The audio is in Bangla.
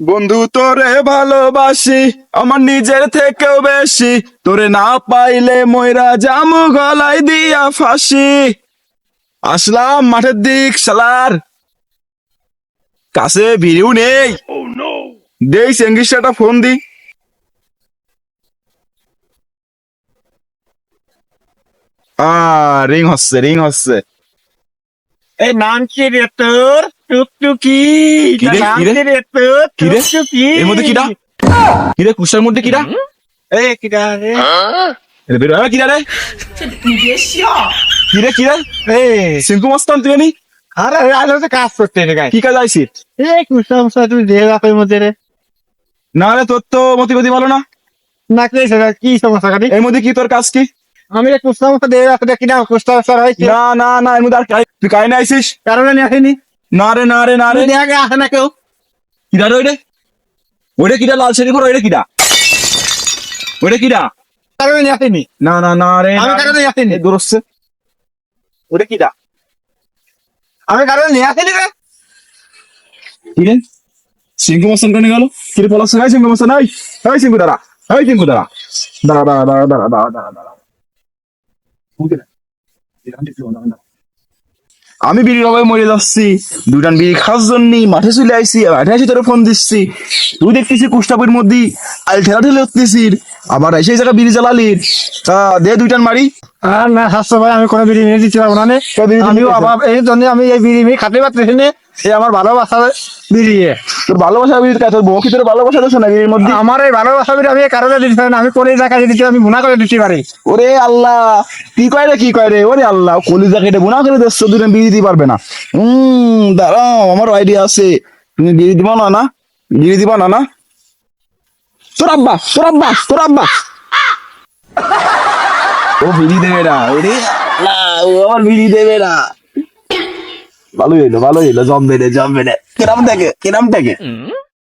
বন্ধু তোরে ভালোবাসি আমার নিজের থেকেও বেশি। তোরে না পাইলে ময়রা জামু গলায় দিয়া ফাঁসি। আসলাম মাঠের দিক শালার। কাছে ভিড়িও নেই। দেই চেঙ্গিসটা ফোন দি। আ রিং হচ্ছে রিং হচ্ছে। এই নাম কি রে তোর? টুকটুকি কি রে, রে? কি তোর টুকটুকি। এর মধ্যে কিরা কিরে কুসার মধ্যে কিরা এই কিরা রে। এ বেরো এ কিরা রে? কিরে কিরা এই সিঙ্কু মস্তান তুই নি আরে আলো তো কাজ করতে রে গাই কি কাজ আইছিস এই কুসা মুসা তুই দিয়ে রাখের মধ্যে রে। না রে তোর তো মতিগতি ভালো না। না কি কি সমস্যা গাড়ি এর মধ্যে কি তোর কাজ কি? আমি কুসা মুসা দিয়ে রাখতে দেখি না কুসা মুসা হয়েছে না না না এর মধ্যে আর তুই কাই না আইছিস? কারণে নিয়ে আসেনি। না রে না রে না রে আগে আসে না কেউ। কিরা রে ওইটা ওইটা কিরা? লাল শাড়ি পরে ওইটা কিরা? ওইটা কিরা? কারণে আসেনি। না না না রে আমি কারণে আসেনি। দূরচ্ছে ওইটা কিরা? আমি কারণে নিয়ে আসেনি রে। কিরে? সিঙ্কু মস্তান কানে গেল? কিরে পলাশ নাই সিঙ্কু মস্তান নাই এই দাঁড়া এই দাঁড়া দাঁড়া দাঁড়া দাঁড়া দাঁড়া দাঁড়া দাঁড়া দাঁড়া। বুঝলি না? আমি বিড়ির অভাবে মরে যাচ্ছি। দুটান বিড়ি খাওয়ার জন্য মাঠে চলে আইসি মাঠে আসি তোর ফোন দিচ্ছি। তুই দেখতেছি কুষ্টাপুর মধ্যে আল ঠেলা ঠেলে উঠতেছিস আবার এসে জায়গা বিড়ি জ্বালালির তা দে দুইটান মারি। আর না স্বাস্থ্য ভাই আমি কোনো বিড়ি নিয়ে দিতে পারব না আমিও। আবার এই জন্য আমি এই বিড়ি নিয়ে খাতে পারতেছি না এই আমার ভালোবাসা বিড়িয়ে তোর ভালোবাসা বিড়ি তোর বউ কি তোর ভালোবাসা দিচ্ছে না বিড়ির মধ্যে? আমার এই ভালোবাসা বিড়ি আমি কারণে দিতে পারি না আমি করে জায়গা দিতে আমি গুণা করে দিতে পারি। ওরে আল্লাহ কি কয় রে কি কয় রে ওরে আল্লাহ কলিজা কেটে গুণা করে দিচ্ছ দুজন বিড়ি দিতে পারবে না। হম দাঁড়াও আমার আইডিয়া আছে। তুমি বিড়ি দিবা না না? বিড়ি দিবা না না? তোর আব্বা তোর আব্বা তোর আব্বা। ও বিড়ি দেবে না ওরে আল্লাহ, ও আমার বিড়ি দেবে না। ভালোই হইল ভালোই হইল জম বেড়ে জম বেড়ে কিরাম দেখে কিরাম দেখে